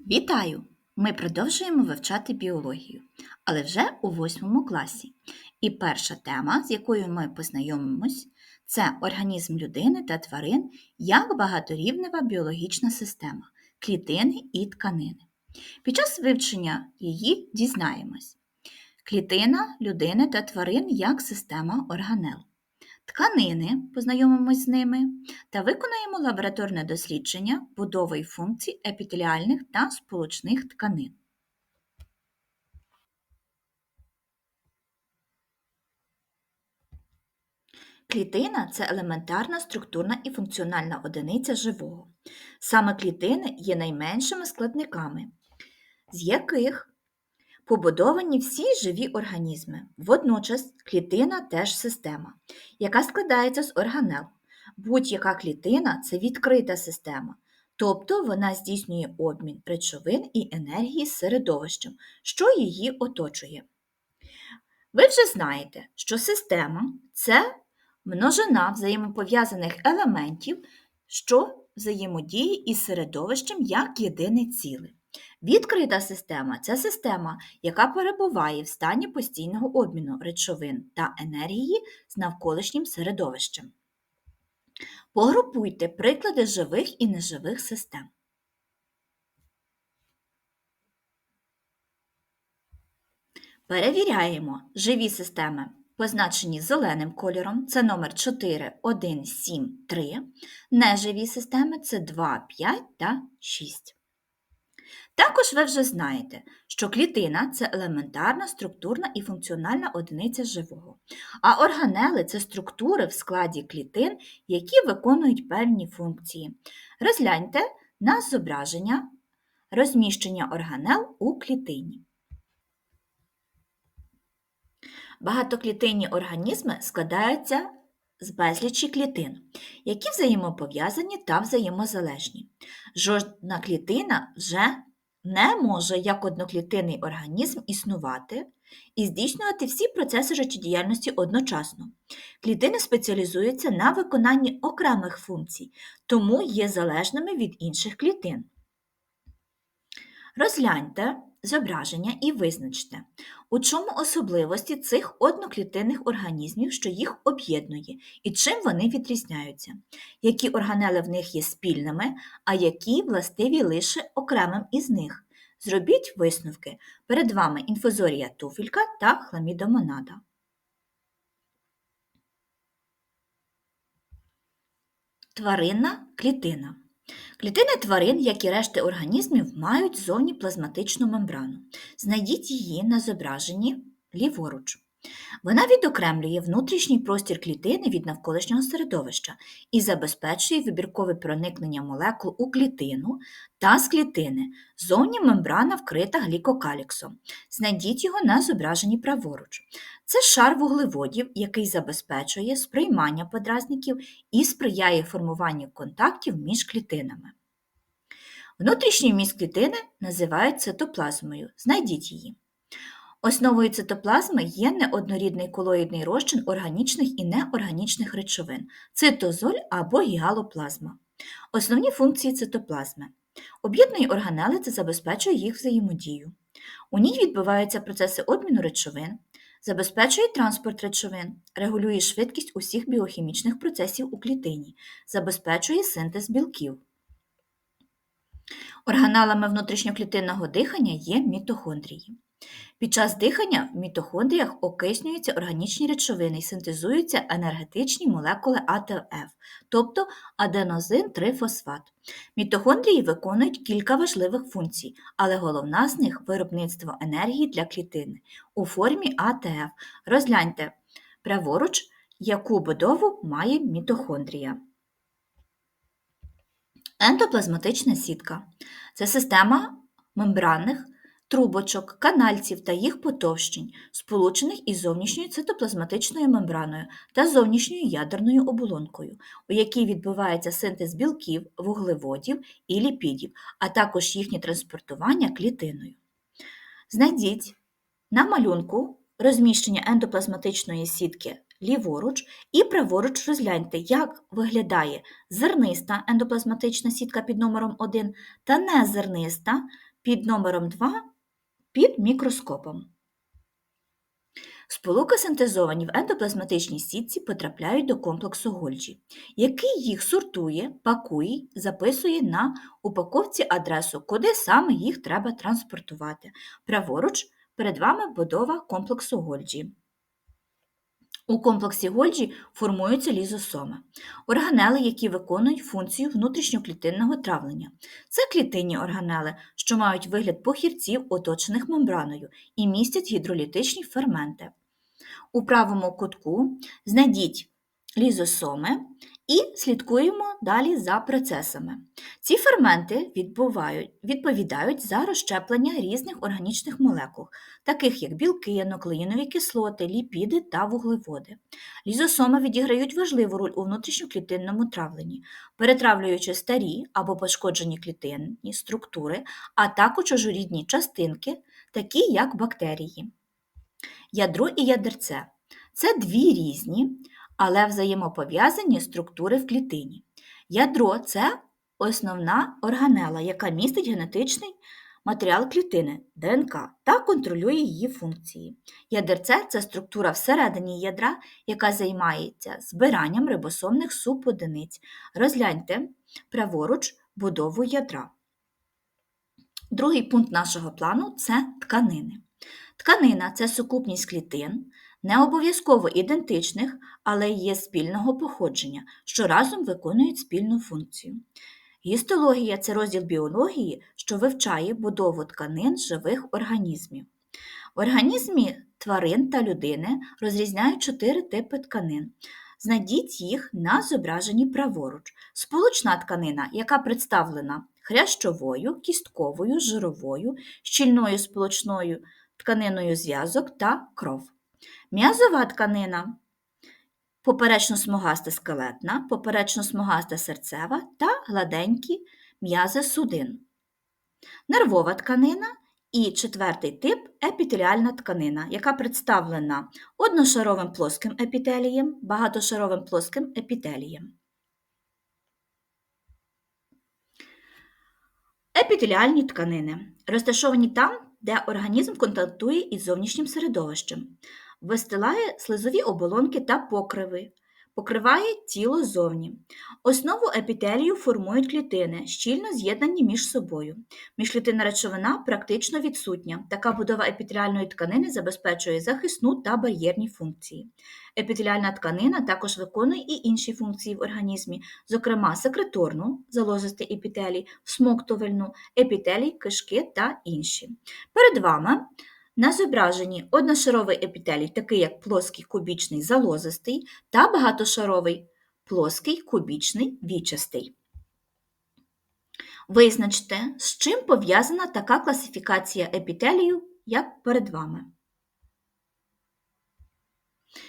Вітаю! Ми продовжуємо вивчати біологію, але вже у восьмому класі. І перша тема, з якою ми познайомимось, це організм людини та тварин як багаторівнева біологічна система клітини і тканини. Під час вивчення її дізнаємось. Клітина людини та тварин як система органел. Тканини, познайомимось з ними, та виконаємо лабораторне дослідження будови й функцій епітеліальних та сполучних тканин. Клітина це елементарна структурна і функціональна одиниця живого. Саме клітини є найменшими складниками, з яких побудовані всі живі організми. Водночас клітина теж система, яка складається з органел. Будь-яка клітина це відкрита система, тобто вона здійснює обмін речовин і енергії з середовищем, що її оточує. Ви вже знаєте, що система це множина взаємопов'язаних елементів, що взаємодіє із середовищем як єдине ціле. Відкрита система це система, яка перебуває в стані постійного обміну речовин та енергії з навколишнім середовищем. Погрупуйте приклади живих і неживих систем. Перевіряємо живі системи, позначені зеленим кольором, це номер 4, 1, 7, 3. Неживі системи це 2, 5 та 6. Також ви вже знаєте, що клітина це елементарна структурна і функціональна одиниця живого, а органели це структури в складі клітин, які виконують певні функції. Розгляньте на зображення розміщення органел у клітині. Багатоклітинні організми складаються з безлічі клітин, які взаємопов'язані та взаємозалежні. Жодна клітина вже не може як одноклітинний організм існувати і здійснювати всі процеси життєдіяльності одночасно. Клітини спеціалізуються на виконанні окремих функцій, тому є залежними від інших клітин. Розгляньте зображення і визначте, у чому особливості цих одноклітинних організмів, що їх об'єднує, і чим вони відрізняються, які органели в них є спільними, а які властиві лише окремим із них. Зробіть висновки. Перед вами інфузорія туфелька та хламідомонада. Тваринна клітина. Клітини тварин, як і решти організмів, мають зовні плазматичну мембрану. Знайдіть її на зображенні ліворуч. Вона відокремлює внутрішній простір клітини від навколишнього середовища і забезпечує вибіркове проникнення молекул у клітину та з клітини. Зовні мембрана вкрита глікокаліксом. Знайдіть його на зображенні праворуч. Це шар вуглеводів, який забезпечує сприймання подразників і сприяє формуванню контактів між клітинами. Внутрішній міст клітини називають цитоплазмою. Знайдіть її. Основою цитоплазми є неоднорідний колоїдний розчин органічних і неорганічних речовин цитозоль або гігалоплазма. Основні функції цитоплазми. Об'єднує органели це забезпечує їх взаємодію. У ній відбуваються процеси обміну речовин, забезпечує транспорт речовин, регулює швидкість усіх біохімічних процесів у клітині, забезпечує синтез білків. Органалами внутрішньоклітинного дихання є мітохондрії. Під час дихання в мітохондріях окиснюються органічні речовини і синтезуються енергетичні молекули АТФ, тобто аденозин-трифосфат. Мітохондрії виконують кілька важливих функцій, але головна з них виробництво енергії для клітини у формі АТФ. Розгляньте праворуч, яку будову має мітохондрія. Ендоплазматична сітка це система мембранних трубочок, канальців та їх потовщень, сполучених із зовнішньою цитоплазматичною мембраною та зовнішньою ядерною оболонкою, у якій відбувається синтез білків, вуглеводів і ліпідів, а також їхнє транспортування клітиною. Знайдіть на малюнку розміщення ендоплазматичної сітки ліворуч і праворуч розгляньте, як виглядає зерниста ендоплазматична сітка під номером 1 та незерниста під номером 2 під мікроскопом. Сполуки, синтезовані в ендоплазматичній сітці, потрапляють до комплексу Гольджі, який їх сортує, пакує, записує на упаковці адресу, куди саме їх треба транспортувати. Праворуч перед вами будова комплексу Гольджі. У комплексі Гольджі формуються лізосоми – органели, які виконують функцію внутрішньоклітинного травлення. Це клітинні органели, що мають вигляд похірців, оточених мембраною, і містять гідролітичні ферменти. У правому кутку знайдіть лізосоми і слідкуємо далі за процесами. Ці ферменти відповідають за розщеплення різних органічних молекул, таких як білки, нуклеїнові кислоти, ліпіди та вуглеводи. Лізосоми відіграють важливу роль у внутрішньоклітинному травленні, перетравлюючи старі або пошкоджені клітинні структури, а також чужорідні частинки, такі як бактерії. Ядро і ядерце це дві різні, але взаємопов'язані структури в клітині. Ядро це основна органела, яка містить генетичний матеріал клітини ДНК та контролює її функції. Ядерце це структура всередині ядра, яка займається збиранням рибосомних субодиниць. Розгляньте праворуч будову ядра. Другий пункт нашого плану це тканини. Тканина це сукупність клітин, не обов'язково ідентичних, але є спільного походження, що разом виконують спільну функцію. Гістологія це розділ біології, що вивчає будову тканин живих організмів. В організмі тварин та людини розрізняють чотири типи тканин. Знайдіть їх на зображенні праворуч. Сполучна тканина, яка представлена хрящовою, кістковою, жировою, щільною сполучною тканиною зв'язок та кров. М'язова тканина поперечно-смугаста скелетна, поперечно-смугаста серцева та гладенькі м'язи судин. Нервова тканина і четвертий тип епітеліальна тканина, яка представлена одношаровим плоским епітелієм, багатошаровим плоским епітелієм. Епітеліальні тканини розташовані там, де організм контактує із зовнішнім середовищем, вистилає слизові оболонки та покриви, покриває тіло ззовні. Основу епітелію формують клітини, щільно з'єднані між собою. Міжклітинна речовина практично відсутня. Така будова епітеліальної тканини забезпечує захисну та бар'єрні функції. Епітеліальна тканина також виконує і інші функції в організмі, зокрема секреторну, залозистий епітелій, всмоктувальну, епітелій, кишки та інші. Перед вами на зображенні одношаровий епітелій, такий як плоский кубічний залозистий, та багатошаровий плоский кубічний вічастий. Визначте, з чим пов'язана така класифікація епітелію, як перед вами.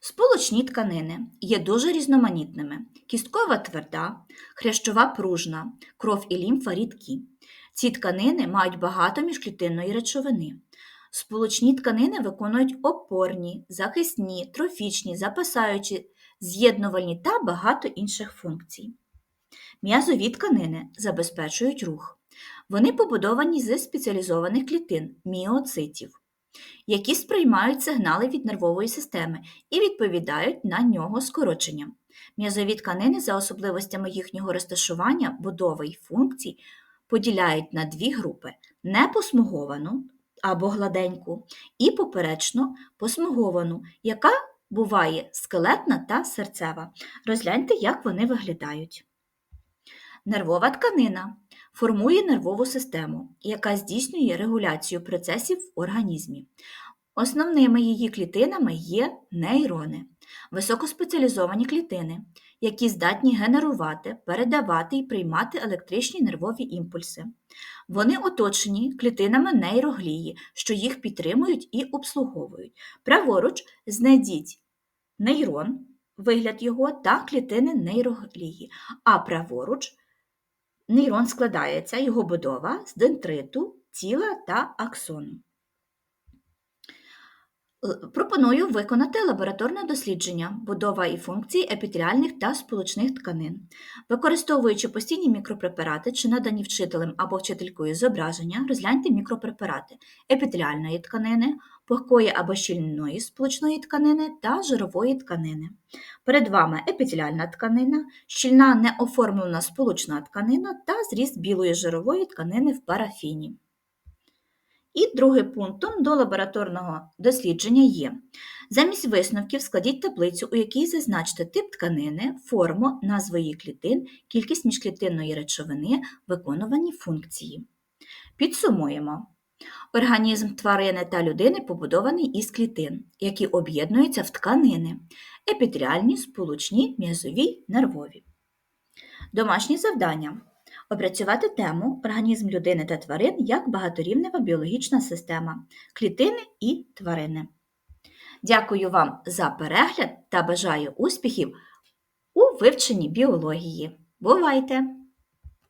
Сполучні тканини є дуже різноманітними: кісткова тверда, хрящова пружна, кров і лімфа рідкі. Ці тканини мають багато міжклітинної речовини. Сполучні тканини виконують опорні, захисні, трофічні, запасаючі, з'єднувальні та багато інших функцій. М'язові тканини забезпечують рух. Вони побудовані з спеціалізованих клітин міоцитів, які сприймають сигнали від нервової системи і відповідають на нього скороченням. М'язові тканини за особливостями їхнього розташування, будови й функцій поділяють на дві групи непосмуговану або гладеньку, і поперечно посмуговану, яка буває скелетна та серцева. Розгляньте, як вони виглядають. Нервова тканина формує нервову систему, яка здійснює регуляцію процесів в організмі. Основними її клітинами є нейрони, високоспеціалізовані клітини, які здатні генерувати, передавати і приймати електричні нервові імпульси. Вони оточені клітинами нейроглії, що їх підтримують і обслуговують. Праворуч знайдіть нейрон, вигляд його та клітини нейроглії, а праворуч нейрон складається, його будова з дентриту, тіла та аксону. Л- Пропоную виконати лабораторне дослідження будова і функції епітеліальних та сполучних тканин. Використовуючи постійні мікропрепарати чи надані вчителем або вчителькою зображення, розгляньте мікропрепарати епітеліальної тканини, пухкої або щільної сполучної тканини та жирової тканини. Перед вами епітеліальна тканина, щільна неоформлена сполучна тканина та зріст білої жирової тканини в парафіні. І другим пунктом до лабораторного дослідження є замість висновків складіть таблицю, у якій зазначте тип тканини, форму, назву її клітин, кількість міжклітинної речовини, виконувані функції. Підсумуємо. Організм тварини та людини побудований із клітин, які об'єднуються в тканини епітеріальні, сполучні, м'язові, нервові. Домашні завдання. Опрацювати тему організм людини та тварин як багаторівнева біологічна система, клітини і тварини. Дякую вам за перегляд та бажаю успіхів у вивченні біології. Бувайте!